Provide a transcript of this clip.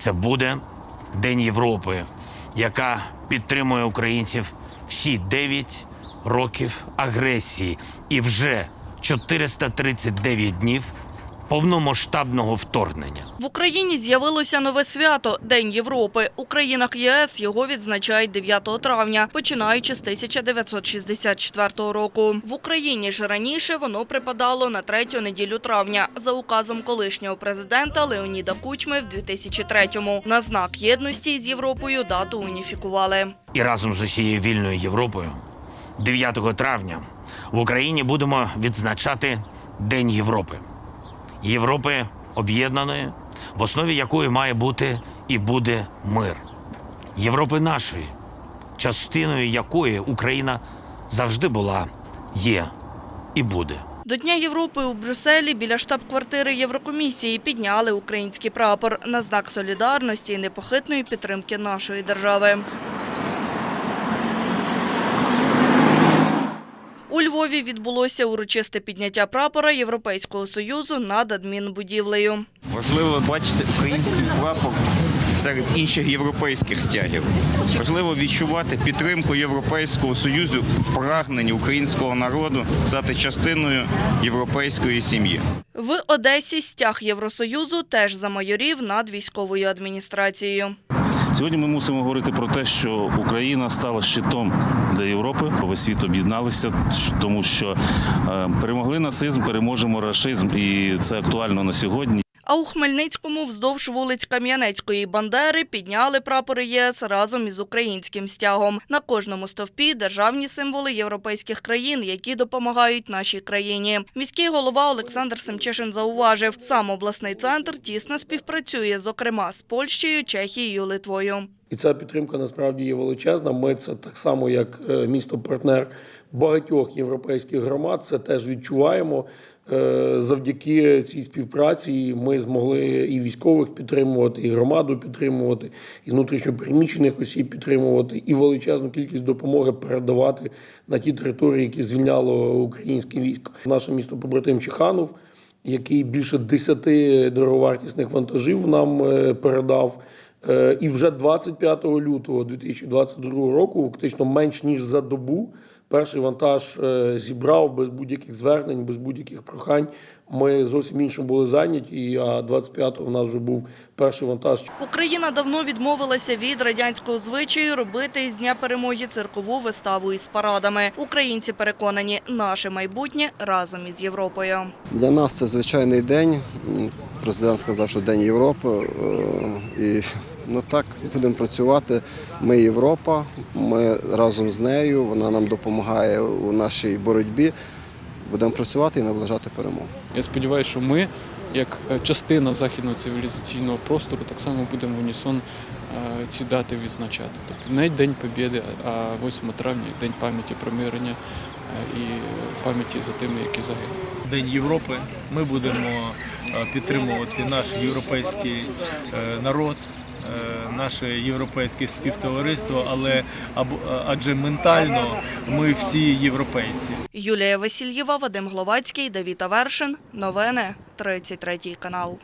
Це буде День Європи, яка підтримує українців всі 9 років агресії. І вже 439 днів повномасштабного вторгнення. В Україні з'явилося нове свято День Європи. У країнах ЄС його відзначають 9 травня, починаючи з 1964 року. В Україні ж раніше воно припадало на третю неділю травня за указом колишнього президента Леоніда Кучми в 2003-му. На знак єдності з Європою дату уніфікували. І разом з усією вільною Європою 9 травня в Україні будемо відзначати День Європи. Європи об'єднаної, в основі якої має бути і буде мир. Європи нашої, частиною якої Україна завжди була, є і буде. До Дня Європи у Брюсселі біля штаб-квартири Єврокомісії підняли український прапор на знак солідарності і непохитної підтримки нашої держави. У Львові відбулося урочисте підняття прапора Європейського союзу над адмінбудівлею. Важливо бачити український прапор серед інших європейських стягів. Важливо відчувати підтримку Європейського союзу в прагненні українського народу стати частиною європейської сім'ї. В Одесі стяг Євросоюзу теж замайорів над військовою адміністрацією. Сьогодні ми мусимо говорити про те, що Україна стала щитом для Європи. Весь світ об'єдналися, тому що е, перемогли нацизм, переможемо рашизм, і це актуально на сьогодні. А у Хмельницькому вздовж вулиць Кам'янецької Бандери підняли прапори єС разом із українським стягом. На кожному стовпі державні символи європейських країн, які допомагають нашій країні. Міський голова Олександр Семчишин зауважив, сам обласний центр тісно співпрацює, зокрема з Польщею, Чехією, Литвою. І ця підтримка насправді є величезна. Ми це так само, як е, місто-партнер багатьох європейських громад, це теж відчуваємо. Е, Завдяки цій співпраці ми змогли і військових підтримувати, і громаду підтримувати, і внутрішньопереміщених осіб підтримувати, і величезну кількість допомоги передавати на ті території, які звільняло українське військо. Наше місто побратим Чеханов, який більше 10 дороговартісних вантажів нам е, передав. Е, І вже 25 лютого 2022 року, фактично менш ніж за добу, перший вантаж е, зібрав без будь-яких звернень, без будь-яких прохань. Ми зовсім іншим були зайняті. А 25-го в нас вже був перший вантаж. Україна давно відмовилася від радянського звичаю робити із дня перемоги циркову виставу із парадами. Українці переконані, наше майбутнє разом із Європою. Для нас це звичайний день. Президент сказав, що День Європи. е, І ну так будемо працювати. Ми Європа, ми разом з нею. Вона нам допомагає у нашій боротьбі. Будемо працювати і наближати перемогу. Я сподіваюся, що ми, як е, частина західного цивілізаційного простору, так само будемо в унісон е, ці дати відзначати. Тобто не День Побєди, а 8 травня День пам'яті про мирення е, і пам'яті за тими, які загинули. День Європи. Ми будемо підтримувати наш європейський народ, наше європейське співтовариство, але або- адже ментально ми всі європейці. Юлія Васильєва, Вадим Гловацький, Давіта Вершин, Новини 33 канал.